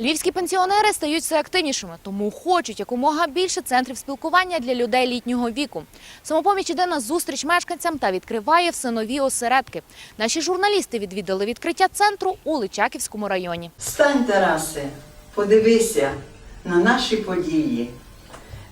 Львівські пенсіонери стають все активнішими, тому хочуть якомога більше центрів спілкування для людей літнього віку. Самопоміч іде на зустріч мешканцям та відкриває все нові осередки. Наші журналісти відвідали відкриття центру у Личаківському районі. Стань, Тарасе, подивися на наші події.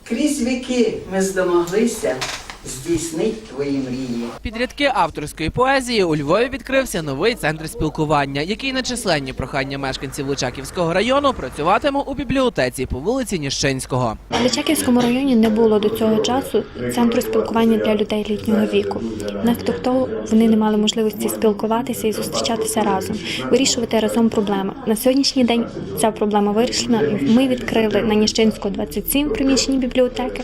Крізь віки ми здомоглися здійснить твої мрії. Під рядки авторської поезії у Львові відкрився новий центр спілкування, який на численні прохання мешканців Личаківського району працюватиме у бібліотеці по вулиці Ніщинського. В Личаківському районі не було до цього часу центру спілкування для людей літнього віку. Внаслідок того вони не мали можливості спілкуватися і зустрічатися разом, вирішувати разом проблеми. На сьогоднішній день ця проблема вирішена. і Ми відкрили на Ніщинського 27 в приміщенні бібліотеки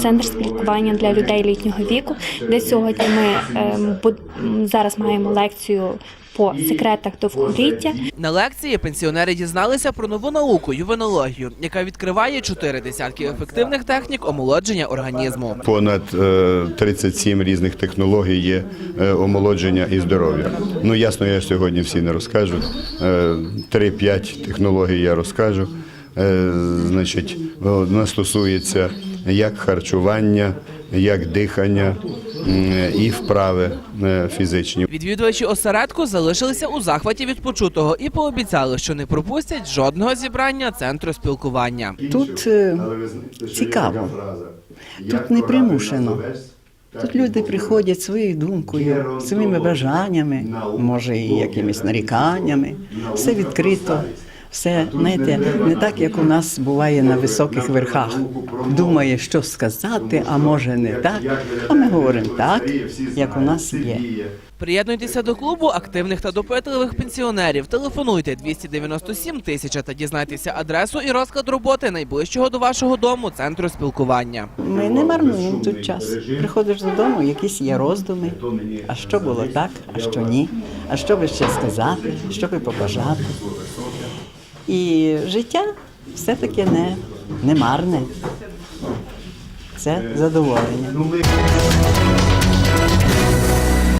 центр спілкування для людей літнього віку, де сьогодні ми буд- зараз маємо лекцію по секретах довголіття. На лекції пенсіонери дізналися про нову науку ювенологію, яка відкриває чотири десятки ефективних технік омолодження організму. Понад е, 37 різних технологій є е, омолодження і здоров'я. Ну ясно, я сьогодні всі не розкажу. Е, 3-5 технологій я розкажу. Е, Значить, вона стосується як харчування, як дихання і вправи е, фізичні. Відвідувачі осередку залишилися у захваті від почутого і пообіцяли, що не пропустять жодного зібрання центру спілкування. Тут е, цікаво, тут не примушено. Тут люди приходять своєю думкою, своїми бажаннями, може і якимись наріканнями. Все відкрито, все знаєте, не так, як у нас буває на високих верхах. Думає, що сказати, а може не так. А ми говоримо так, як у нас є. Приєднуйтеся до клубу активних та допитливих пенсіонерів. Телефонуйте 297 тисяча та дізнайтеся адресу і розклад роботи найближчого до вашого дому центру спілкування. Ми не марнуємо тут час. Приходиш додому, якісь є роздуми. А що було так, а що ні? А що би ще сказати, що би побажати? І життя все-таки не, не марне. Це задоволення.